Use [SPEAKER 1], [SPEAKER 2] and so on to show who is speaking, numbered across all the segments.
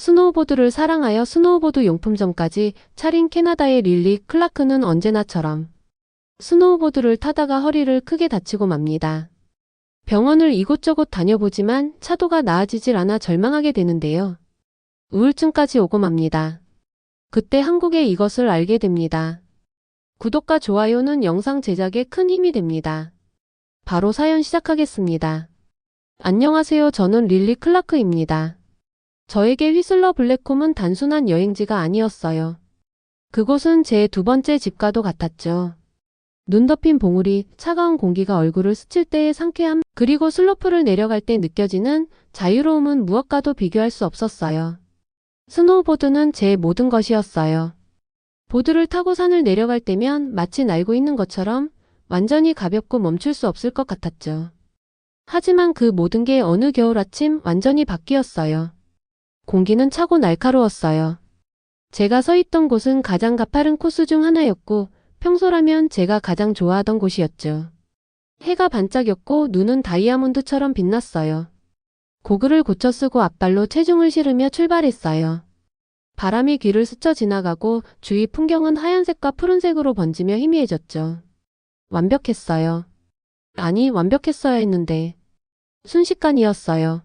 [SPEAKER 1] 스노우보드를 사랑하여 스노우보드 용품점까지 차린 캐나다의 릴리 클라크는 언제나처럼 스노우보드를 타다가 허리를 크게 다치고 맙니다. 병원을 이곳저곳 다녀보지만 차도가 나아지질 않아 절망하게 되는데요. 우울증까지 오고 맙니다. 그때 한국에 이것을 알게 됩니다. 구독과 좋아요는 영상 제작에 큰 힘이 됩니다. 바로 사연 시작하겠습니다. 안녕하세요. 저는 릴리 클라크입니다. 저에게 휘슬러 블랙홈은 단순한 여행지가 아니었어요. 그곳은 제 두 번째 집과도 같았죠. 눈 덮인 봉우리, 차가운 공기가 얼굴을 스칠 때의 상쾌함, 그리고 슬로프를 내려갈 때 느껴지는 자유로움은 무엇과도 비교할 수 없었어요. 스노우보드는 제 모든 것이었어요. 보드를 타고 산을 내려갈 때면 마치 날고 있는 것처럼 완전히 가볍고 멈출 수 없을 것 같았죠. 하지만 그 모든 게 어느 겨울 아침 완전히 바뀌었어요. 공기는 차고 날카로웠어요. 제가 서 있던 곳은 가장 가파른 코스 중 하나였고 평소라면 제가 가장 좋아하던 곳이었죠. 해가 반짝였고 눈은 다이아몬드처럼 빛났어요. 고글을 고쳐 쓰고 앞발로 체중을 실으며 출발했어요. 바람이 귀를 스쳐 지나가고 주위 풍경은 하얀색과 푸른색으로 번지며 희미해졌죠. 완벽했어요. 아니, 완벽했어야 했는데. 순식간이었어요.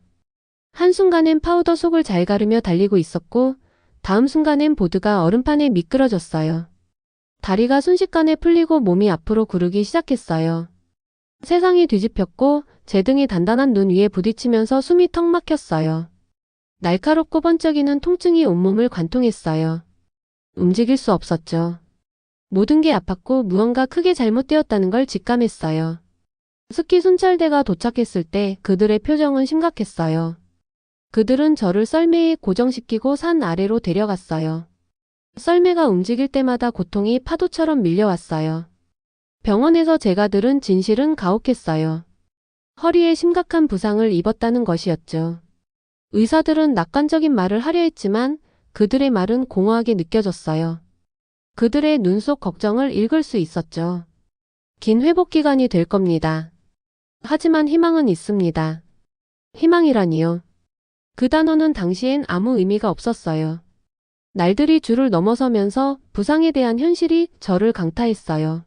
[SPEAKER 1] 한순간엔 파우더 속을 잘 가르며 달리고 있었고, 다음 순간엔 보드가 얼음판에 미끄러졌어요. 다리가 순식간에 풀리고 몸이 앞으로 구르기 시작했어요. 세상이 뒤집혔고, 제 등이 단단한 눈 위에 부딪히면서 숨이 턱 막혔어요. 날카롭고 번쩍이는 통증이 온몸을 관통했어요. 움직일 수 없었죠. 모든 게 아팠고 무언가 크게 잘못되었다는 걸 직감했어요. 스키 순찰대가 도착했을 때 그들의 표정은 심각했어요. 그들은 저를 썰매에 고정시키고 산 아래로 데려갔어요. 썰매가 움직일 때마다 고통이 파도처럼 밀려왔어요. 병원에서 제가 들은 진실은 가혹했어요. 허리에 심각한 부상을 입었다는 것이었죠. 의사들은 낙관적인 말을 하려 했지만 그들의 말은 공허하게 느껴졌어요. 그들의 눈 속 걱정을 읽을 수 있었죠. 긴 회복 기간이 될 겁니다. 하지만 희망은 있습니다. 희망이라니요. 그 단어는 당시엔 아무 의미가 없었어요. 날들이 줄을 넘어서면서 부상에 대한 현실이 저를 강타했어요.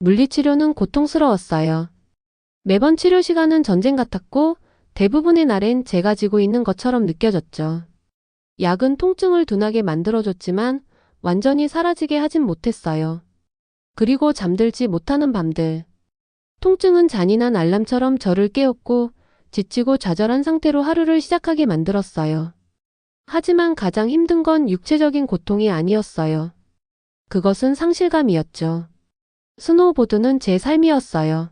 [SPEAKER 1] 물리치료는 고통스러웠어요. 매번 치료 시간은 전쟁 같았고 대부분의 날엔 제가 지고 있는 것처럼 느껴졌죠. 약은 통증을 둔하게 만들어줬지만 완전히 사라지게 하진 못했어요. 그리고 잠들지 못하는 밤들. 통증은 잔인한 알람처럼 저를 깨웠고 지치고 좌절한 상태로 하루를 시작하게 만들었어요. 하지만 가장 힘든 건 육체적인 고통이 아니었어요. 그것은 상실감이었죠. 스노우보드는 제 삶이었어요.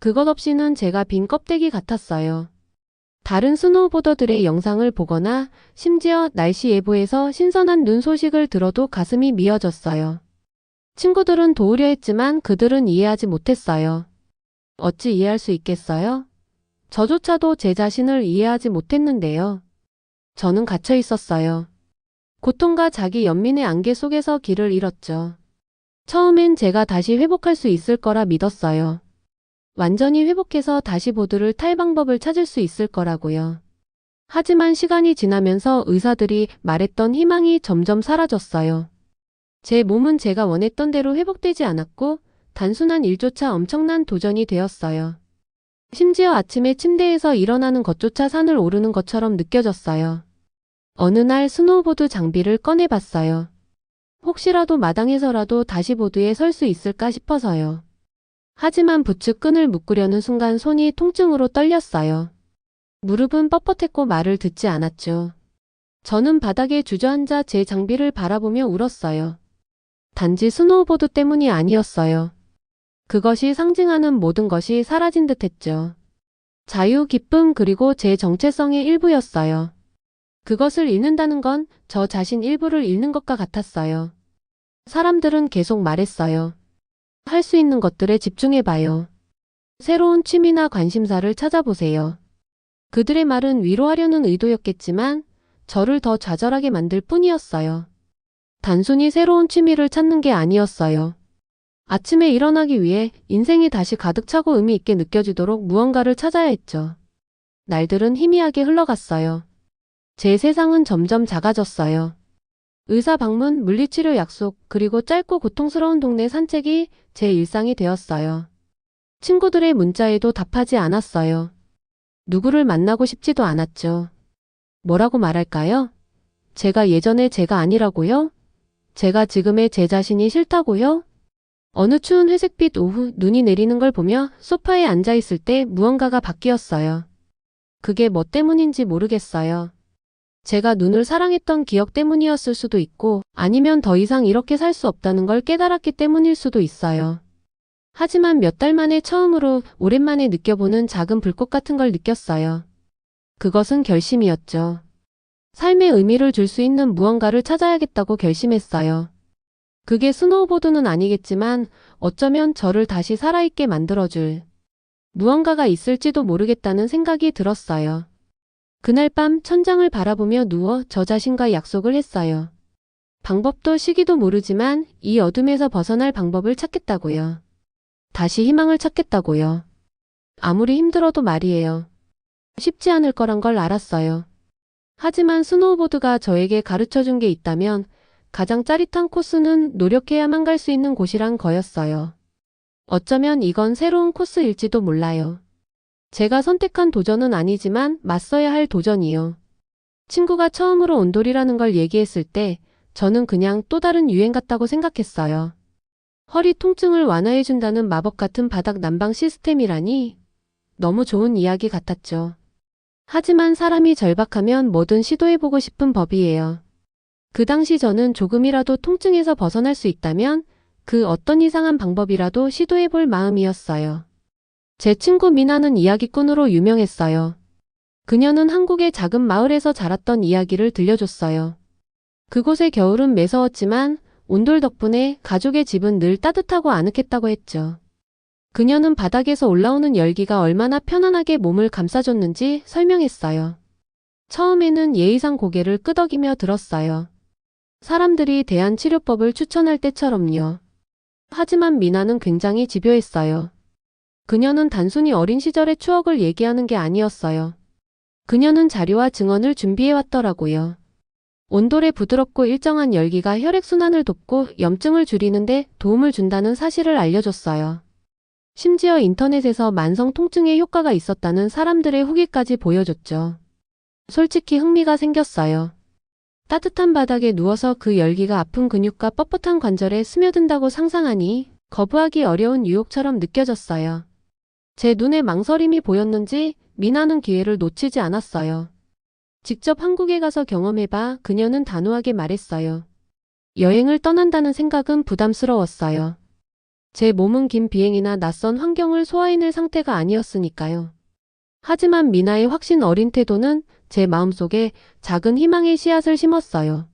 [SPEAKER 1] 그것 없이는 제가 빈 껍데기 같았어요. 다른 스노우보더들의 영상을 보거나 심지어 날씨 예보에서 신선한 눈 소식을 들어도 가슴이 미어졌어요. 친구들은 도우려 했지만 그들은 이해하지 못했어요. 어찌 이해할 수 있겠어요? 저조차도 제 자신을 이해하지 못했는데요. 저는 갇혀 있었어요. 고통과 자기 연민의 안개 속에서 길을 잃었죠. 처음엔 제가 다시 회복할 수 있을 거라 믿었어요. 완전히 회복해서 다시 보드를 탈 방법을 찾을 수 있을 거라고요. 하지만 시간이 지나면서 의사들이 말했던 희망이 점점 사라졌어요. 제 몸은 제가 원했던 대로 회복되지 않았고 단순한 일조차 엄청난 도전이 되었어요. 심지어 아침에 침대에서 일어나는 것조차 산을 오르는 것처럼 느껴졌어요. 어느 날 스노우보드 장비를 꺼내봤어요. 혹시라도 마당에서라도 다시 보드에 설 수 있을까 싶어서요. 하지만 부츠 끈을 묶으려는 순간 손이 통증으로 떨렸어요. 무릎은 뻣뻣했고 말을 듣지 않았죠. 저는 바닥에 주저앉아 제 장비를 바라보며 울었어요. 단지 스노우보드 때문이 아니었어요. 그것이 상징하는 모든 것이 사라진 듯 했죠. 자유, 기쁨, 그리고 제 정체성의 일부였어요. 그것을 잃는다는 건 저 자신 일부를 잃는 것과 같았어요. 사람들은 계속 말했어요. 할 수 있는 것들에 집중해봐요. 새로운 취미나 관심사를 찾아보세요. 그들의 말은 위로하려는 의도였겠지만 저를 더 좌절하게 만들 뿐이었어요. 단순히 새로운 취미를 찾는 게 아니었어요. 아침에 일어나기 위해 인생이 다시 가득 차고 의미 있게 느껴지도록 무언가를 찾아야 했죠. 날들은 희미하게 흘러갔어요. 제 세상은 점점 작아졌어요. 의사 방문, 물리치료 약속, 그리고 짧고 고통스러운 동네 산책이 제 일상이 되었어요. 친구들의 문자에도 답하지 않았어요. 누구를 만나고 싶지도 않았죠. 뭐라고 말할까요? 제가 예전에 제가 아니라고요? 제가 지금의 제 자신이 싫다고요? 어느 추운 회색빛 오후 눈이 내리는 걸 보며 소파에 앉아 있을 때 무언가가 바뀌었어요. 그게 뭐 때문인지 모르겠어요. 제가 눈을 사랑했던 기억 때문이었을 수도 있고 아니면 더 이상 이렇게 살 수 없다는 걸 깨달았기 때문일 수도 있어요. 하지만 몇 달 만에 처음으로 오랜만에 느껴보는 작은 불꽃 같은 걸 느꼈어요. 그것은 결심이었죠. 삶의 의미를 줄 수 있는 무언가를 찾아야겠다고 결심했어요. 그게 스노우보드는 아니겠지만 어쩌면 저를 다시 살아있게 만들어줄 무언가가 있을지도 모르겠다는 생각이 들었어요. 그날 밤 천장을 바라보며 누워 저 자신과 약속을 했어요. 방법도 시기도 모르지만 이 어둠에서 벗어날 방법을 찾겠다고요. 다시 희망을 찾겠다고요. 아무리 힘들어도 말이에요. 쉽지 않을 거란 걸 알았어요. 하지만 스노우보드가 저에게 가르쳐 준 게 있다면 가장 짜릿한 코스는 노력해야만 갈 수 있는 곳이란 거였어요. 어쩌면 이건 새로운 코스일지도 몰라요. 제가 선택한 도전은 아니지만 맞서야 할 도전이요. 친구가 처음으로 온돌이라는 걸 얘기했을 때 저는 그냥 또 다른 유행 같다고 생각했어요. 허리 통증을 완화해준다는 마법 같은 바닥 난방 시스템이라니 너무 좋은 이야기 같았죠. 하지만 사람이 절박하면 뭐든 시도해보고 싶은 법이에요. 그 당시 저는 조금이라도 통증에서 벗어날 수 있다면 그 어떤 이상한 방법이라도 시도해 볼 마음이었어요. 제 친구 미나는 이야기꾼으로 유명했어요. 그녀는 한국의 작은 마을에서 자랐던 이야기를 들려줬어요. 그곳의 겨울은 매서웠지만 온돌 덕분에 가족의 집은 늘 따뜻하고 아늑했다고 했죠. 그녀는 바닥에서 올라오는 열기가 얼마나 편안하게 몸을 감싸줬는지 설명했어요. 처음에는 예의상 고개를 끄덕이며 들었어요. 사람들이 대한 치료법을 추천할 때처럼요. 하지만 미나는 굉장히 집요했어요. 그녀는 단순히 어린 시절의 추억을 얘기하는 게 아니었어요. 그녀는 자료와 증언을 준비해왔더라고요. 온돌의 부드럽고 일정한 열기가 혈액순환을 돕고 염증을 줄이는데 도움을 준다는 사실을 알려줬어요. 심지어 인터넷에서 만성 통증에 효과가 있었다는 사람들의 후기까지 보여줬죠. 솔직히 흥미가 생겼어요. 따뜻한 바닥에 누워서 그 열기가 아픈 근육과 뻣뻣한 관절에 스며든다고 상상하니 거부하기 어려운 유혹처럼 느껴졌어요. 제 눈에 망설임이 보였는지 미나는 기회를 놓치지 않았어요. 직접 한국에 가서 경험해봐 그녀는 단호하게 말했어요. 여행을 떠난다는 생각은 부담스러웠어요. 제 몸은 긴 비행이나 낯선 환경을 소화해낼 상태가 아니었으니까요. 하지만 미나의 확신 어린 태도는 제 마음속에 작은 희망의 씨앗을 심었어요.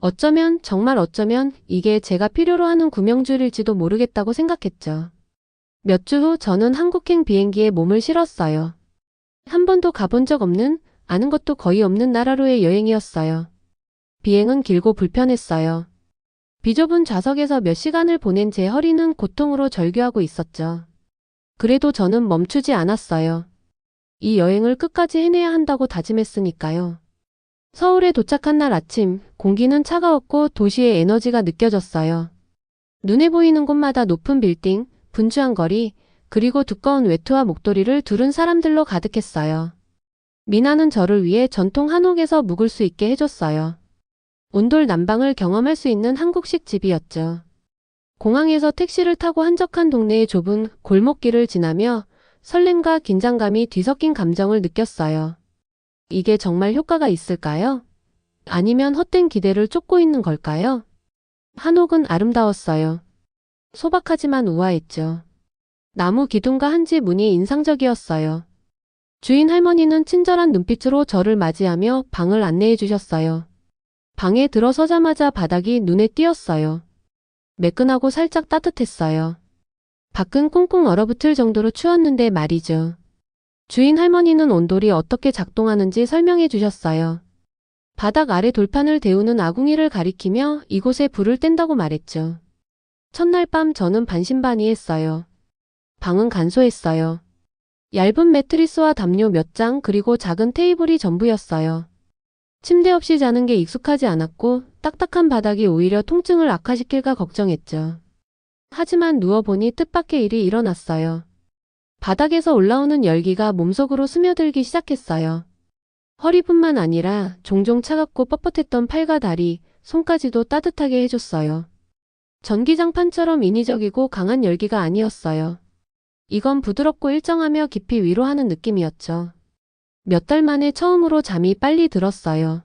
[SPEAKER 1] 어쩌면 정말 어쩌면 이게 제가 필요로 하는 구명줄일지도 모르겠다고 생각했죠. 몇 주 후 저는 한국행 비행기에 몸을 실었어요. 한 번도 가본 적 없는 아는 것도 거의 없는 나라로의 여행이었어요. 비행은 길고 불편했어요. 비좁은 좌석에서 몇 시간을 보낸 제 허리는 고통으로 절규하고 있었죠. 그래도 저는 멈추지 않았어요. 이 여행을 끝까지 해내야 한다고 다짐했으니까요. 서울에 도착한 날 아침, 공기는 차가웠고 도시의 에너지가 느껴졌어요. 눈에 보이는 곳마다 높은 빌딩, 분주한 거리, 그리고 두꺼운 외투와 목도리를 두른 사람들로 가득했어요. 미나는 저를 위해 전통 한옥에서 묵을 수 있게 해줬어요. 온돌 난방을 경험할 수 있는 한국식 집이었죠. 공항에서 택시를 타고 한적한 동네의 좁은 골목길을 지나며 설렘과 긴장감이 뒤섞인 감정을 느꼈어요. 이게 정말 효과가 있을까요? 아니면 헛된 기대를 쫓고 있는 걸까요? 한옥은 아름다웠어요. 소박하지만 우아했죠. 나무 기둥과 한지 문이 인상적이었어요. 주인 할머니는 친절한 눈빛으로 저를 맞이하며 방을 안내해 주셨어요. 방에 들어서자마자 바닥이 눈에 띄었어요. 매끈하고 살짝 따뜻했어요. 밖은 꽁꽁 얼어붙을 정도로 추웠는데 말이죠. 주인 할머니는 온돌이 어떻게 작동하는지 설명해 주셨어요. 바닥 아래 돌판을 데우는 아궁이를 가리키며 이곳에 불을 뗀다고 말했죠. 첫날 밤 저는 반신반의했어요. 방은 간소했어요. 얇은 매트리스와 담요 몇 장 그리고 작은 테이블이 전부였어요. 침대 없이 자는 게 익숙하지 않았고 딱딱한 바닥이 오히려 통증을 악화시킬까 걱정했죠. 하지만 누워보니 뜻밖의 일이 일어났어요. 바닥에서 올라오는 열기가 몸속으로 스며들기 시작했어요. 허리뿐만 아니라 종종 차갑고 뻣뻣했던 팔과 다리, 손까지도 따뜻하게 해줬어요. 전기장판처럼 인위적이고 강한 열기가 아니었어요. 이건 부드럽고 일정하며 깊이 위로하는 느낌이었죠. 몇 달 만에 처음으로 잠이 빨리 들었어요.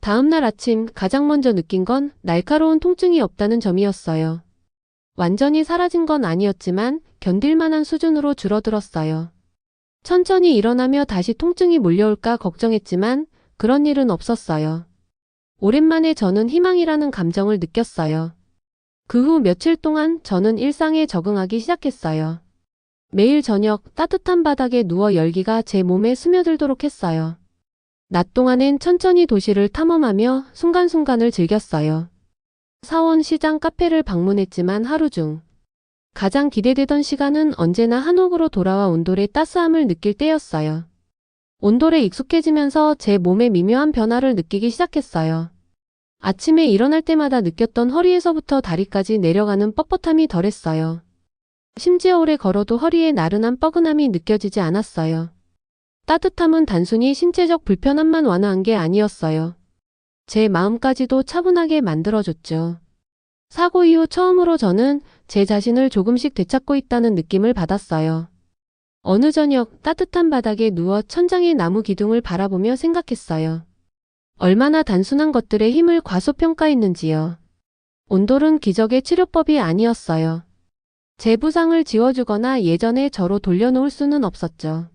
[SPEAKER 1] 다음날 아침 가장 먼저 느낀 건 날카로운 통증이 없다는 점이었어요. 완전히 사라진 건 아니었지만 견딜만한 수준으로 줄어들었어요. 천천히 일어나며 다시 통증이 몰려올까 걱정했지만 그런 일은 없었어요. 오랜만에 저는 희망이라는 감정을 느꼈어요. 그 후 며칠 동안 저는 일상에 적응하기 시작했어요. 매일 저녁 따뜻한 바닥에 누워 열기가 제 몸에 스며들도록 했어요. 낮 동안엔 천천히 도시를 탐험하며 순간순간을 즐겼어요. 사원, 시장, 카페를 방문했지만 하루 중 가장 기대되던 시간은 언제나 한옥으로 돌아와 온돌의 따스함을 느낄 때였어요. 온돌에 익숙해지면서 제 몸에 미묘한 변화를 느끼기 시작했어요. 아침에 일어날 때마다 느꼈던 허리에서부터 다리까지 내려가는 뻣뻣함이 덜했어요. 심지어 오래 걸어도 허리에 나른한 뻐근함이 느껴지지 않았어요. 따뜻함은 단순히 신체적 불편함만 완화한 게 아니었어요. 제 마음까지도 차분하게 만들어줬죠. 사고 이후 처음으로 저는 제 자신을 조금씩 되찾고 있다는 느낌을 받았어요. 어느 저녁 따뜻한 바닥에 누워 천장의 나무 기둥을 바라보며 생각했어요. 얼마나 단순한 것들의 힘을 과소평가했는지요. 온돌은 기적의 치료법이 아니었어요. 제 부상을 지워주거나 예전의 저로 돌려놓을 수는 없었죠.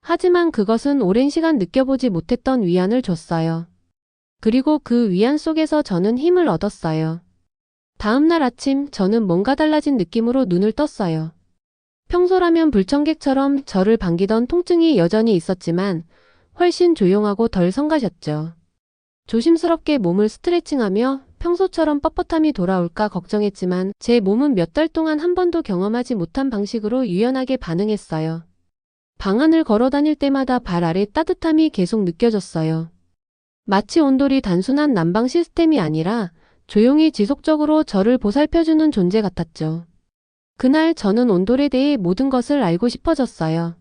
[SPEAKER 1] 하지만 그것은 오랜 시간 느껴보지 못했던 위안을 줬어요. 그리고 그 위안 속에서 저는 힘을 얻었어요. 다음날 아침 저는 뭔가 달라진 느낌으로 눈을 떴어요. 평소라면 불청객처럼 저를 반기던 통증이 여전히 있었지만 훨씬 조용하고 덜 성가셨죠. 조심스럽게 몸을 스트레칭하며 평소처럼 뻣뻣함이 돌아올까 걱정했지만 제 몸은 몇 달 동안 한 번도 경험하지 못한 방식으로 유연하게 반응했어요. 방 안을 걸어 다닐 때마다 발 아래 따뜻함이 계속 느껴졌어요. 마치 온돌이 단순한 난방 시스템이 아니라 조용히 지속적으로 저를 보살펴주는 존재 같았죠. 그날 저는 온돌에 대해 모든 것을 알고 싶어졌어요.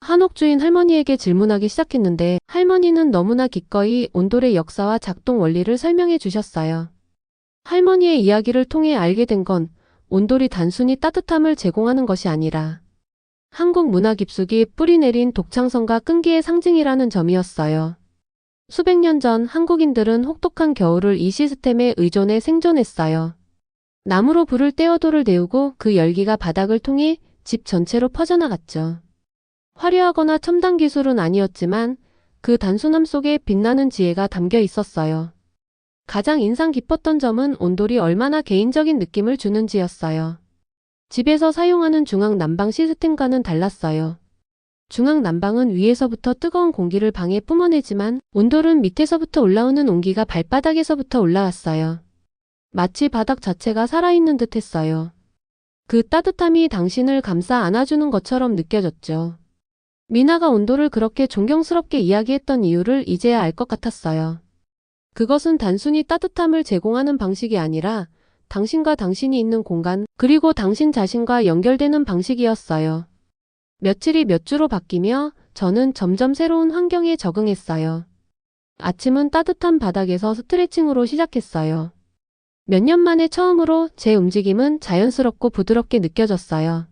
[SPEAKER 1] 한옥 주인 할머니에게 질문하기 시작했는데 할머니는 너무나 기꺼이 온돌의 역사와 작동 원리를 설명해 주셨어요. 할머니의 이야기를 통해 알게 된 건 온돌이 단순히 따뜻함을 제공하는 것이 아니라 한국 문화 깊숙이 뿌리내린 독창성과 끈기의 상징이라는 점이었어요. 수백 년 전 한국인들은 혹독한 겨울을 이 시스템에 의존해 생존했어요. 나무로 불을 떼어 돌을 데우고 그 열기가 바닥을 통해 집 전체로 퍼져나갔죠. 화려하거나 첨단 기술은 아니었지만 그 단순함 속에 빛나는 지혜가 담겨 있었어요. 가장 인상 깊었던 점은 온돌이 얼마나 개인적인 느낌을 주는지였어요. 집에서 사용하는 중앙 난방 시스템과는 달랐어요. 중앙 난방은 위에서부터 뜨거운 공기를 방에 뿜어내지만 온돌은 밑에서부터 올라오는 온기가 발바닥에서부터 올라왔어요. 마치 바닥 자체가 살아있는 듯 했어요. 그 따뜻함이 당신을 감싸 안아주는 것처럼 느껴졌죠. 미나가 온도를 그렇게 존경스럽게 이야기했던 이유를 이제야 알 것 같았어요. 그것은 단순히 따뜻함을 제공하는 방식이 아니라 당신과 당신이 있는 공간, 그리고 당신 자신과 연결되는 방식이었어요. 며칠이 몇 주로 바뀌며 저는 점점 새로운 환경에 적응했어요. 아침은 따뜻한 바닥에서 스트레칭으로 시작했어요. 몇 년 만에 처음으로 제 움직임은 자연스럽고 부드럽게 느껴졌어요.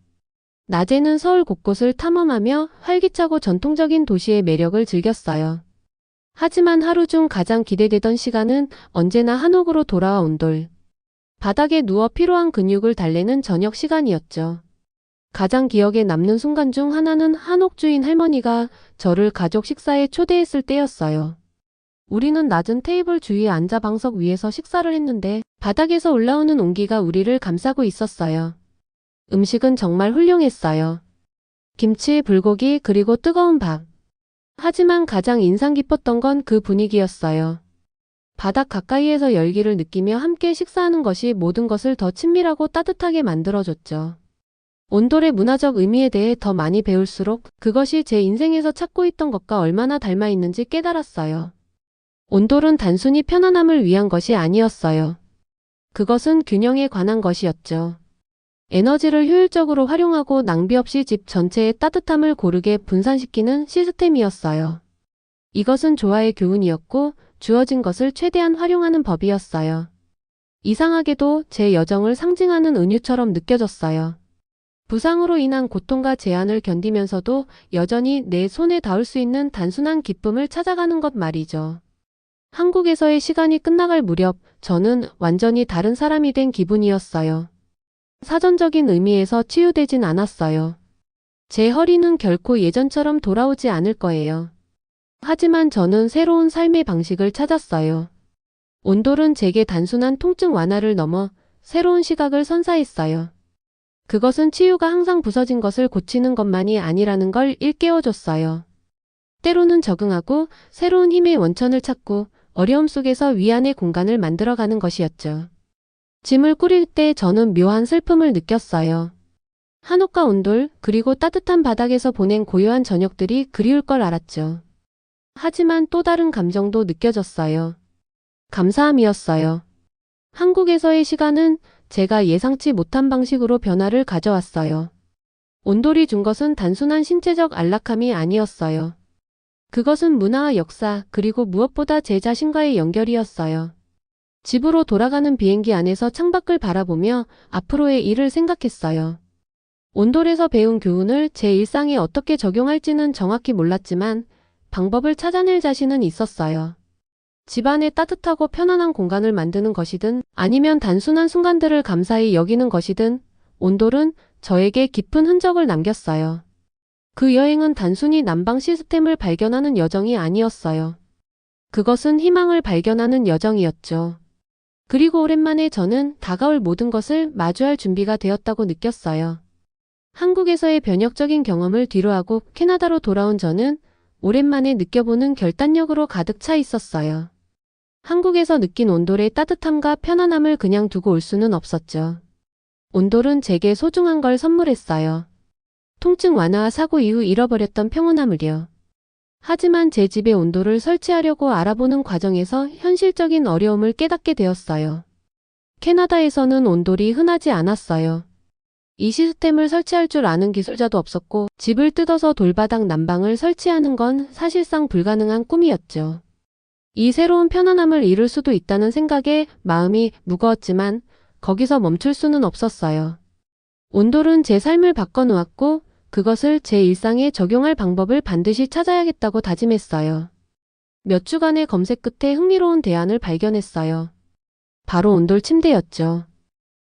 [SPEAKER 1] 낮에는 서울 곳곳을 탐험하며 활기차고 전통적인 도시의 매력을 즐겼어요. 하지만 하루 중 가장 기대되던 시간은 언제나 한옥으로 돌아와 온 돌. 바닥에 누워 피로한 근육을 달래는 저녁 시간이었죠. 가장 기억에 남는 순간 중 하나는 한옥 주인 할머니가 저를 가족 식사에 초대했을 때였어요. 우리는 낮은 테이블 주위에 앉아 방석 위에서 식사를 했는데 바닥에서 올라오는 온기가 우리를 감싸고 있었어요. 음식은 정말 훌륭했어요. 김치, 불고기, 그리고 뜨거운 밥. 하지만 가장 인상 깊었던 건 그 분위기였어요. 바닥 가까이에서 열기를 느끼며 함께 식사하는 것이 모든 것을 더 친밀하고 따뜻하게 만들어줬죠. 온돌의 문화적 의미에 대해 더 많이 배울수록 그것이 제 인생에서 찾고 있던 것과 얼마나 닮아 있는지 깨달았어요. 온돌은 단순히 편안함을 위한 것이 아니었어요. 그것은 균형에 관한 것이었죠. 에너지를 효율적으로 활용하고 낭비 없이 집 전체의 따뜻함을 고르게 분산시키는 시스템이었어요. 이것은 조화의 교훈이었고 주어진 것을 최대한 활용하는 법이었어요. 이상하게도 제 여정을 상징하는 은유처럼 느껴졌어요. 부상으로 인한 고통과 제한을 견디면서도 여전히 내 손에 닿을 수 있는 단순한 기쁨을 찾아가는 것 말이죠. 한국에서의 시간이 끝나갈 무렵 저는 완전히 다른 사람이 된 기분이었어요. 사전적인 의미에서 치유되진 않았어요. 제 허리는 결코 예전처럼 돌아오지 않을 거예요. 하지만 저는 새로운 삶의 방식을 찾았어요. 온돌은 제게 단순한 통증 완화를 넘어 새로운 시각을 선사했어요. 그것은 치유가 항상 부서진 것을 고치는 것만이 아니라는 걸 일깨워줬어요. 때로는 적응하고 새로운 힘의 원천을 찾고 어려움 속에서 위안의 공간을 만들어가는 것이었죠. 짐을 꾸릴 때 저는 묘한 슬픔을 느꼈어요. 한옥과 온돌, 그리고 따뜻한 바닥에서 보낸 고요한 저녁들이 그리울 걸 알았죠. 하지만 또 다른 감정도 느껴졌어요. 감사함이었어요. 한국에서의 시간은 제가 예상치 못한 방식으로 변화를 가져왔어요. 온돌이 준 것은 단순한 신체적 안락함이 아니었어요. 그것은 문화와 역사, 그리고 무엇보다 제 자신과의 연결이었어요. 집으로 돌아가는 비행기 안에서 창밖을 바라보며 앞으로의 일을 생각했어요. 온돌에서 배운 교훈을 제 일상에 어떻게 적용할지는 정확히 몰랐지만 방법을 찾아낼 자신은 있었어요. 집안에 따뜻하고 편안한 공간을 만드는 것이든 아니면 단순한 순간들을 감사히 여기는 것이든 온돌은 저에게 깊은 흔적을 남겼어요. 그 여행은 단순히 난방 시스템을 발견하는 여정이 아니었어요. 그것은 희망을 발견하는 여정이었죠. 그리고 오랜만에 저는 다가올 모든 것을 마주할 준비가 되었다고 느꼈어요. 한국에서의 변혁적인 경험을 뒤로하고 캐나다로 돌아온 저는 오랜만에 느껴보는 결단력으로 가득 차 있었어요. 한국에서 느낀 온돌의 따뜻함과 편안함을 그냥 두고 올 수는 없었죠. 온돌은 제게 소중한 걸 선물했어요. 통증 완화와 사고 이후 잃어버렸던 평온함을요. 하지만 제 집의 온도를 설치하려고 알아보는 과정에서 현실적인 어려움을 깨닫게 되었어요. 캐나다에서는 온돌이 흔하지 않았어요. 이 시스템을 설치할 줄 아는 기술자도 없었고 집을 뜯어서 돌바닥 난방을 설치하는 건 사실상 불가능한 꿈이었죠. 이 새로운 편안함을 이룰 수도 있다는 생각에 마음이 무거웠지만 거기서 멈출 수는 없었어요. 온돌은 제 삶을 바꿔놓았고 그것을 제 일상에 적용할 방법을 반드시 찾아야겠다고 다짐했어요. 몇 주간의 검색 끝에 흥미로운 대안을 발견했어요. 바로 온돌 침대였죠.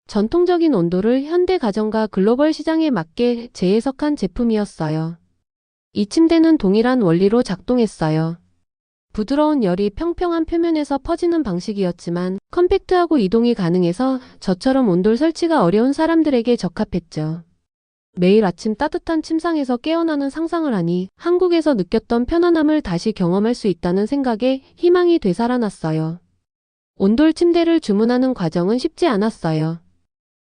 [SPEAKER 1] 전통적인 온도를 현대 가정과 글로벌 시장에 맞게 재해석한 제품이었어요. 이 침대는 동일한 원리로 작동했어요. 부드러운 열이 평평한 표면에서 퍼지는 방식이었지만 컴팩트하고 이동이 가능해서 저처럼 온돌 설치가 어려운 사람들에게 적합했죠. 매일 아침 따뜻한 침상에서 깨어나는 상상을 하니 한국에서 느꼈던 편안함을 다시 경험할 수 있다는 생각에 희망이 되살아났어요. 온돌 침대를 주문하는 과정은 쉽지 않았어요.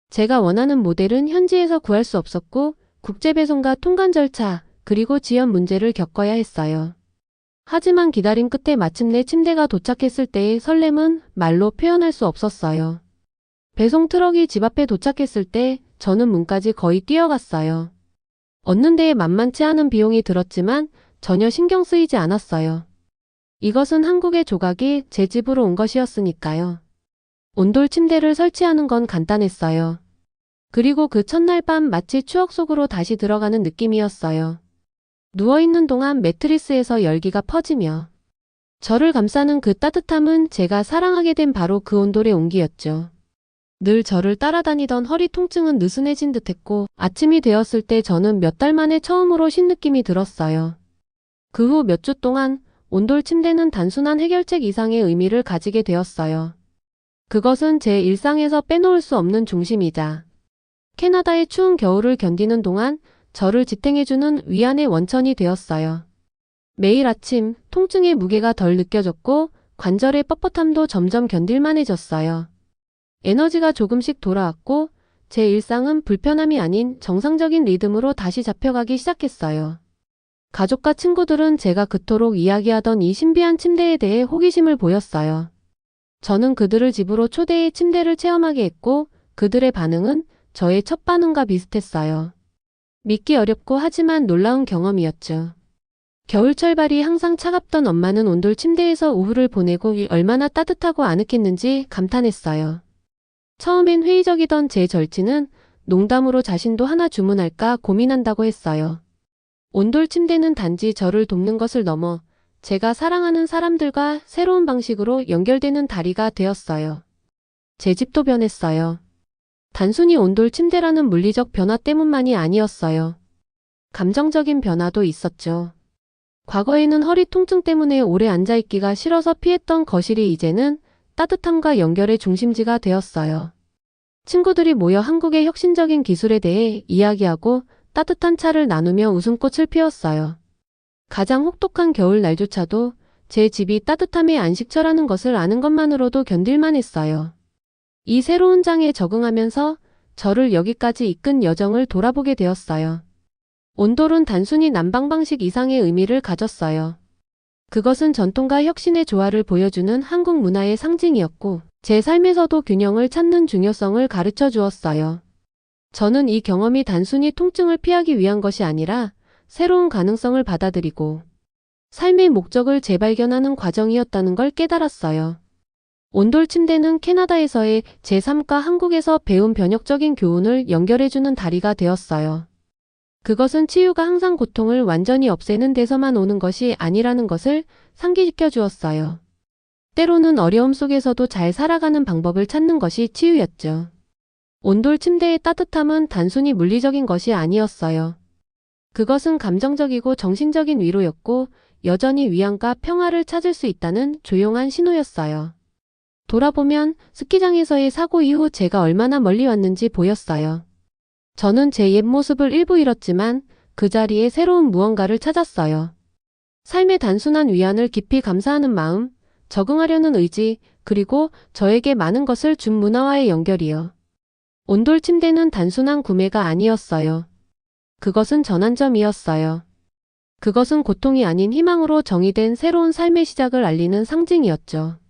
[SPEAKER 1] 제가 원하는 모델은 현지에서 구할 수 없었고 국제 배송과 통관 절차 그리고 지연 문제를 겪어야 했어요. 하지만 기다림 끝에 마침내 침대가 도착했을 때의 설렘은 말로 표현할 수 없었어요. 배송 트럭이 집 앞에 도착했을 때 저는 문까지 거의 뛰어갔어요. 얻는 데에 만만치 않은 비용이 들었지만 전혀 신경 쓰이지 않았어요. 이것은 한국의 조각이 제 집으로 온 것이었으니까요. 온돌 침대를 설치하는 건 간단했어요. 그리고 그 첫날 밤 마치 추억 속으로 다시 들어가는 느낌이었어요. 누워있는 동안 매트리스에서 열기가 퍼지며 저를 감싸는 그 따뜻함은 제가 사랑하게 된 바로 그 온돌의 온기였죠. 늘 저를 따라다니던 허리 통증은 느슨해진 듯했고 아침이 되었을 때 저는 몇 달 만에 처음으로 쉰 느낌이 들었어요. 그 후 몇 주 동안 온돌 침대는 단순한 해결책 이상의 의미를 가지게 되었어요. 그것은 제 일상에서 빼놓을 수 없는 중심이자 캐나다의 추운 겨울을 견디는 동안 저를 지탱해주는 위안의 원천이 되었어요. 매일 아침 통증의 무게가 덜 느껴졌고 관절의 뻣뻣함도 점점 견딜만해졌어요. 에너지가 조금씩 돌아왔고 제 일상은 불편함이 아닌 정상적인 리듬으로 다시 잡혀가기 시작했어요. 가족과 친구들은 제가 그토록 이야기하던 이 신비한 침대에 대해 호기심을 보였어요. 저는 그들을 집으로 초대해 침대를 체험하게 했고 그들의 반응은 저의 첫 반응과 비슷했어요. 믿기 어렵고 하지만 놀라운 경험이었죠. 겨울철 발이 항상 차갑던 엄마는 온돌 침대에서 오후를 보내고 얼마나 따뜻하고 아늑했는지 감탄했어요. 처음엔 회의적이던 제 절친은 농담으로 자신도 하나 주문할까 고민한다고 했어요. 온돌 침대는 단지 저를 돕는 것을 넘어 제가 사랑하는 사람들과 새로운 방식으로 연결되는 다리가 되었어요. 제 집도 변했어요. 단순히 온돌 침대라는 물리적 변화 때문만이 아니었어요. 감정적인 변화도 있었죠. 과거에는 허리 통증 때문에 오래 앉아있기가 싫어서 피했던 거실이 이제는 따뜻함과 연결의 중심지가 되었어요. 친구들이 모여 한국의 혁신적인 기술에 대해 이야기하고 따뜻한 차를 나누며 웃음꽃을 피웠어요. 가장 혹독한 겨울 날조차도 제 집이 따뜻함의 안식처라는 것을 아는 것만으로도 견딜만 했어요. 이 새로운 장에 적응하면서 저를 여기까지 이끈 여정을 돌아보게 되었어요. 온돌은 단순히 난방 방식 이상의 의미를 가졌어요. 그것은 전통과 혁신의 조화를 보여주는 한국 문화의 상징이었고, 제 삶에서도 균형을 찾는 중요성을 가르쳐 주었어요. 저는 이 경험이 단순히 통증을 피하기 위한 것이 아니라 새로운 가능성을 받아들이고 삶의 목적을 재발견하는 과정이었다는 걸 깨달았어요. 온돌 침대는 캐나다에서의 제 삶과 한국에서 배운 변혁적인 교훈을 연결해주는 다리가 되었어요. 그것은 치유가 항상 고통을 완전히 없애는 데서만 오는 것이 아니라는 것을 상기시켜 주었어요. 때로는 어려움 속에서도 잘 살아가는 방법을 찾는 것이 치유였죠. 온돌 침대의 따뜻함은 단순히 물리적인 것이 아니었어요. 그것은 감정적이고 정신적인 위로였고 여전히 위안과 평화를 찾을 수 있다는 조용한 신호였어요. 돌아보면 스키장에서의 사고 이후 제가 얼마나 멀리 왔는지 보였어요. 저는 제 옛 모습을 일부 잃었지만 그 자리에 새로운 무언가를 찾았어요. 삶의 단순한 위안을 깊이 감사하는 마음, 적응하려는 의지, 그리고 저에게 많은 것을 준 문화와의 연결이요. 온돌 침대는 단순한 구매가 아니었어요. 그것은 전환점이었어요. 그것은 고통이 아닌 희망으로 정의된 새로운 삶의 시작을 알리는 상징이었죠.